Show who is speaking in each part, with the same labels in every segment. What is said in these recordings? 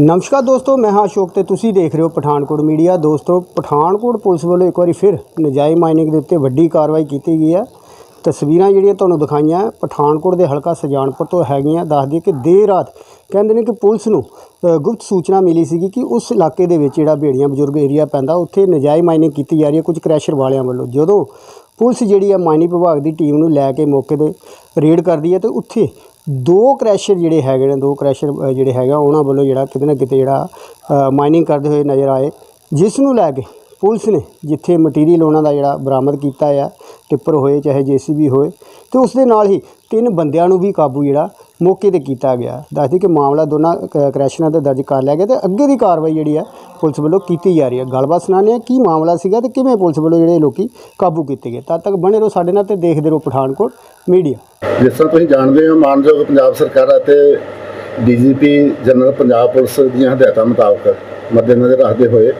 Speaker 1: ਨਮਸਕਾਰ ਦੋਸਤੋ, ਮੈਂ ਹਾਂ ਅਸ਼ੋਕ ਤੇ ਤੁਸੀਂ ਦੇਖ ਰਹੇ ਹੋ ਪਠਾਨਕੋਟ ਮੀਡੀਆ। ਦੋਸਤੋ, ਪਠਾਨਕੋਟ ਪੁਲਿਸ ਵੱਲੋਂ ਇੱਕ ਵਾਰੀ ਫਿਰ ਨਜਾਇਜ਼ ਮਾਈਨਿੰਗ ਦੇ ਉੱਤੇ ਵੱਡੀ ਕਾਰਵਾਈ ਕੀਤੀ ਗਈ ਹੈ। ਤਸਵੀਰਾਂ ਜਿਹੜੀਆਂ ਤੁਹਾਨੂੰ ਦਿਖਾਈਆਂ, ਪਠਾਨਕੋਟ ਦੇ ਹਲਕਾ ਸਜਾਨਪੁਰ ਤੋਂ ਹੈਗੀਆਂ, ਦੱਸ ਦਈਏ ਕਿ ਦੇਰ ਰਾਤ ਕਹਿੰਦੇ ਨੇ ਕਿ ਪੁਲਿਸ ਨੂੰ ਗੁਪਤ ਸੂਚਨਾ ਮਿਲੀ ਸੀਗੀ ਕਿ ਉਸ ਇਲਾਕੇ ਦੇ ਵਿੱਚ ਜਿਹੜਾ ਬੇੜੀਆਂ ਬਜ਼ੁਰਗ ਏਰੀਆ ਪੈਂਦਾ, ਉੱਥੇ ਨਜਾਇਜ਼ ਮਾਈਨਿੰਗ ਕੀਤੀ ਜਾ ਰਹੀ ਹੈ ਕੁਝ ਕ੍ਰੈਸ਼ਰ ਵਾਲਿਆਂ ਵੱਲੋਂ। ਜਦੋਂ ਪੁਲਿਸ ਜਿਹੜੀ ਹੈ ਮਾਈਨਿੰਗ ਵਿਭਾਗ ਦੀ ਟੀਮ ਨੂੰ ਲੈ ਕੇ ਮੌਕੇ ਤੇ ਰੇਡ ਕਰਦੀ ਹੈ ਤੇ ਉੱਥੇ ਦੋ ਕ੍ਰੈਸ਼ਰ ਜਿਹੜੇ ਹੈਗੇ ਨੇ, ਦੋ ਕ੍ਰੈਸ਼ਰ ਜਿਹੜੇ ਹੈਗਾ, ਉਹਨਾਂ ਵੱਲੋਂ ਜਿਹੜਾ ਕਿਤੇ ਨਾ ਕਿਤੇ ਜਿਹੜਾ ਮਾਈਨਿੰਗ ਕਰਦੇ ਹੋਏ ਨਜ਼ਰ ਆਏ, ਜਿਸ ਨੂੰ ਲੈ ਕੇ ਪੁਲਿਸ ਨੇ ਜਿੱਥੇ ਮਟੀਰੀਅਲ ਉਹਨਾਂ ਦਾ ਜਿਹੜਾ ਬਰਾਮਦ ਕੀਤਾ ਆ, ਟਿੱਪਰ ਹੋਏ, ਚਾਹੇ ਜੀਸੀਬੀ ਹੋਏ, ਤੇ ਉਸ ਦੇ ਨਾਲ ਹੀ ਤਿੰਨ ਬੰਦਿਆਂ ਨੂੰ ਵੀ ਕਾਬੂ ਜਿਹੜਾ ਮੌਕੇ ਤੇ ਕੀਤਾ ਗਿਆ। ਦੱਸਦੀ ਕਿ ਮਾਮਲਾ ਦੋਨਾਂ ਕ- ਕ੍ਰੈਸ਼ਰਾਂ ਤੇ ਦਰਜ ਕਰ ਲਿਆ ਗਿਆ ਤੇ ਅੱਗੇ ਦੀ ਕਾਰਵਾਈ ਜਿਹੜੀ ਹੈ ਪੁਲਿਸ ਵੱਲੋਂ ਕੀਤੀ ਜਾ ਰਹੀ ਹੈ ਗੱਲਬਾਤ ਸੁਣਾਉਂਦੇ ਹਾਂ ਕੀ ਮਾਮਲਾ ਸੀਗਾ ਤੇ ਕਿਵੇਂ ਪੁਲਿਸ ਵੱਲੋਂ ਜਿਹੜੇ ਲੋਕੀ ਕਾਬੂ ਕੀਤੇ ਗਏ। ਤਦ ਤੱਕ ਬਣੇ ਰਹੋ ਸਾਡੇ ਨਾਲ ਤੇ ਦੇਖਦੇ ਰਹੋ ਪਠਾਨਕੋਟ ਮੀਡੀਆ।
Speaker 2: ਜਿਸ ਤਰ੍ਹਾਂ ਤੁਸੀਂ ਜਾਣਦੇ ਹੋ, ਮਾਨਯੋਗ ਪੰਜਾਬ ਸਰਕਾਰ ਅਤੇ ਡੀਜੀਪੀ ਜਨਰਲ ਪੰਜਾਬ ਪੁਲਿਸ ਦੀਆਂ ਹਦਾਇਤਾਂ ਮੁਤਾਬਕ ਮੱਦੇਨਜ਼ਰ ਰੱਖਦੇ ਹੋਏ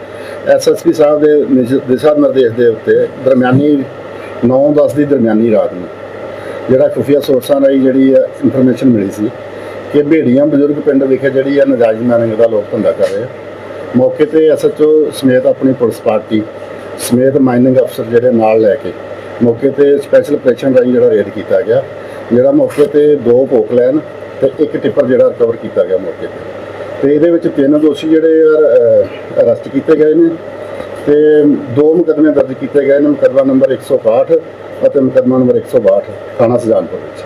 Speaker 2: ਐਸਐਸਪੀ ਸਾਹਿਬ ਦੇ ਦਿਸ਼ਾ ਨਿਰਦੇਸ਼ ਦੇ ਉੱਤੇ ਦਰਮਿਆਨੀ 9-10 ਦੀ ਦਰਮਿਆਨੀ ਰਾਤ ਨੂੰ ਜਿਹੜਾ ਖੁਫੀਆ ਸੋਰਸਾਂ ਰਾਹੀਂ ਜਿਹੜੀ ਹੈ ਇਨਫੋਰਮੇਸ਼ਨ ਮਿਲੀ ਸੀ ਕਿ ਭੇੜੀਆਂ ਬਜ਼ੁਰਗ ਪਿੰਡ ਵਿਖੇ ਜਿਹੜੀ ਹੈ ਨਜਾਇਜ਼ ਮਾਈਨਿੰਗ ਦਾ ਲੋਕ ਧੰਦਾ ਕਰ ਰਹੇ ਆ। ਮੌਕੇ ਤੇ ਐਸਐਚਓ ਸਮੇਤ ਆਪਣੀ ਪੁਲਿਸ ਪਾਰਟੀ, ਸਮੇਤ ਮਾਈਨਿੰਗ ਅਫਸਰ ਜਿਹੜੇ ਨਾਲ ਲੈ ਕੇ ਮੌਕੇ ਤੇ ਸਪੈਸ਼ਲ ਆਪਰੇਸ਼ਨ ਰਾਹੀਂ ਜਿਹੜਾ ਰੇਡ ਕੀਤਾ ਗਿਆ, ਜਿਹੜਾ ਮੌਕੇ ਤੇ ਦੋ ਭੋਕ ਲੈਣ ਤੇ ਇੱਕ ਟਿੱਪਰ ਜਿਹੜਾ ਰਿਕਵਰ ਕੀਤਾ ਗਿਆ ਮੌਕੇ ਤੇ। ਤੇ ਇਹਦੇ ਵਿੱਚ ਤਿੰਨ ਦੋਸ਼ੀ ਜਿਹੜੇ ਅਰੈਸਟ ਕੀਤੇ ਗਏ ਨੇ ਤੇ ਦੋ ਮੁਕੱਦਮੇ ਦਰਜ ਕੀਤੇ ਗਏ ਨੇ, ਮੁਕੱਦਮਾ ਨੰਬਰ 161 ਅਤੇ ਮੁਕੱਦਮਾ ਨੰਬਰ 162 ਥਾਣਾ ਸੁਜਾਨਪੁਰ ਵਿੱਚ।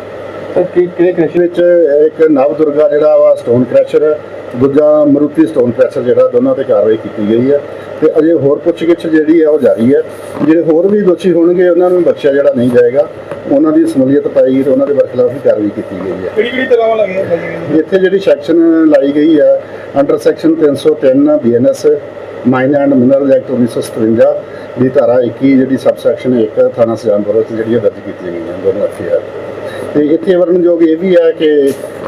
Speaker 2: ਕਿਹੜੇ ਕ੍ਰੈਸ਼ਰ? ਵਿੱਚ ਇੱਕ ਨਵ ਦੁਰਗਾ ਜਿਹੜਾ ਵਾ ਸਟੋਨ ਕ੍ਰੈਸ਼ਰ ਦੂਜਾ ਮਰੂਤੀ ਸਟੋਨ ਕ੍ਰੈਸ਼ਰ ਜਿਹੜਾ ਦੋਨਾਂ ਤੇ ਕਾਰਵਾਈ ਕੀਤੀ ਗਈ ਹੈ। ਤੇ ਅਜੇ ਹੋਰ ਪੁੱਛਗਿੱਛ ਜਿਹੜੀ ਹੈ ਉਹ ਜਾਰੀ ਹੈ। ਜਿਹੜੇ ਹੋਰ ਵੀ ਦੋਸ਼ੀ ਹੋਣਗੇ ਉਹਨਾਂ ਨੂੰ ਬਖਸ਼ਿਆ ਜਿਹੜਾ ਨਹੀਂ ਜਾਏਗਾ। ਉਹਨਾਂ ਦੀ ਸਮੂਲੀਅਤ ਪਾਈ ਤੇ ਉਹਨਾਂ ਦੇ ਬਰਖਲਾਫ ਵੀ ਕਾਰਵਾਈ ਕੀਤੀ ਗਈ ਹੈ।
Speaker 3: ਕਿਹੜੀ ਕਿਹੜੀ ਤਰ੍ਹਾਂ ਲੱਗੀਆਂ
Speaker 2: ਇੱਥੇ ਜਿਹੜੀ ਸੈਕਸ਼ਨ ਲਾਈ ਗਈ ਹੈ under section 303 BNS mine and mineral act 1957 ਦੀ ਧਾਰਾ 21 ਜਿਹੜੀ ਸਬ ਸੈਕਸ਼ਨ 1 ਥਾਣਾ ਸੁਜਾਨਪੁਰ ਵਿੱਚ ਜਿਹੜੀਆਂ ਦਰਜ ਕੀਤੀਆਂ ਗਈਆਂ, ਦੋਨੋਂ ਐਫਆਰ ਤੇ ਇੱਥੇ ਵਰਣਨਯੋਗ ਇਹ ਵੀ ਹੈ ਕਿ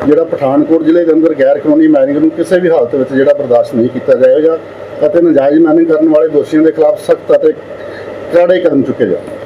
Speaker 2: ਜਿਹੜਾ ਪਠਾਨਕੋਟ ਜ਼ਿਲ੍ਹੇ ਦੇ ਅੰਦਰ ਗੈਰ ਕਾਨੂੰਨੀ ਮਾਈਨਿੰਗ ਨੂੰ ਕਿਸੇ ਵੀ ਹਾਲਤ ਵਿੱਚ ਜਿਹੜਾ ਬਰਦਾਸ਼ਤ ਨਹੀਂ ਕੀਤਾ ਜਾਏਗਾ ਅਤੇ ਨਜਾਇਜ਼ ਮਾਈਨਿੰਗ ਕਰਨ ਵਾਲੇ ਦੋਸ਼ੀਆਂ ਦੇ ਖਿਲਾਫ ਸਖਤ ਅਤੇ ਕੜੇ ਕਦਮ ਚੁੱਕੇ ਜਾਣ।